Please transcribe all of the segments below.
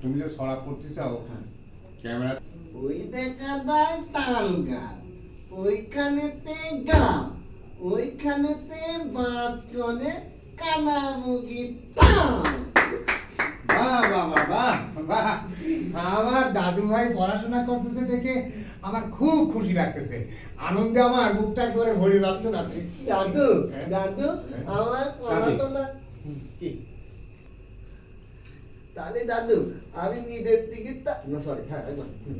তুমি যে সরা করতে চাও ক্যামেরা ওই দেখা তাল গাছ ওইখানেতে গাম ওইখানেতে বাদ কানামুগি আমার দাদু ভাই পড়াশোনা করতেছে দেখে আমার খুব খুশি লাগতেছে। আনন্দে আমার বুকটা করে ভরে যাচ্ছে তাতে দাদু দাদু আমার পড়াশোনা? তাহলে দাদু আমি নিজের টিকিটটা না সরি হ্যাঁ।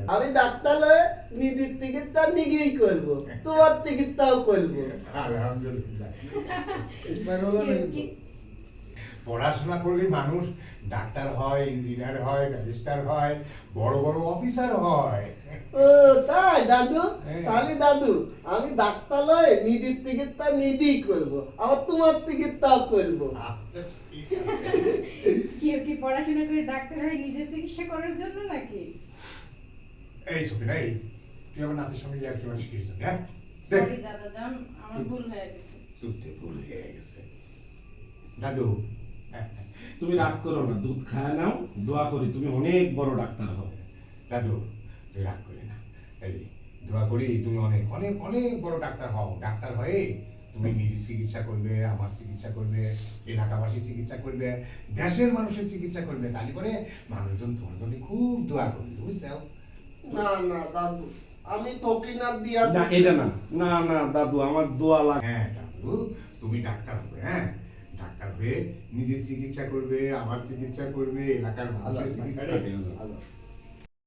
আমি ডাক্তার হয়ে নিজের টিকিটটা নিজেই করব তোমার টিকিটটাও করব। আলহামদুলিল্লাহ। পড়াশোনা করলে মানুষ ডাক্তার হয় ইঞ্জিনিয়ার হয় ব্যারিস্টার হয় বড় বড় অফিসার হয়। ও তাই দাদু? হ্যাঁ। তাহলে দাদু আমি ডাক্তার লয় নিজের টিকিটটা নিজেই করব আবার তোমার টিকিটটাও করব। আচ্ছা, ঠিক পড়াশোনা করে ডাক্তার হয়ে নিজের চিকিৎসা করার জন্য নাকি? এই সফিনা এই তুই আমার নাতির সঙ্গে ইয়ার কেমন শিখিস না, হ্যাঁ? সরি দাদা জান আমার ভুল হয়ে গেছে। সত্যি ভুল হয়ে গেছে। দাদু। হ্যাঁ, তুমি রাগ করো না দুধ খায় নাও দোয়া করি তুমি অনেক বড় ডাক্তার হবে। দাদু তুই রাগ করি না। এই দোয়া করি তুমি অনেক অনেক অনেক বড় ডাক্তার হও। ডাক্তার হয়ে তুমি নিজে চিকিৎসা করবে আমার চিকিৎসা করবে এলাকাবাসীর চিকিৎসা করবে দেশের মানুষের চিকিৎসা করবে। তাহলে করে মানুষজন তোমার জন্য খুব দোয়া করবে বুঝছ? না না দাদু আমি তোকে না দিয়া না এটা না। না না দাদু আমার দোয়া লাগে হ্যাঁ দাদু তুমি ডাক্তার হবে হ্যাঁ? ডাক্তার হয়ে নিজের চিকিৎসা করবে আমার চিকিৎসা করবে এলাকার মানুষের চিকিৎসা আল্লাহ।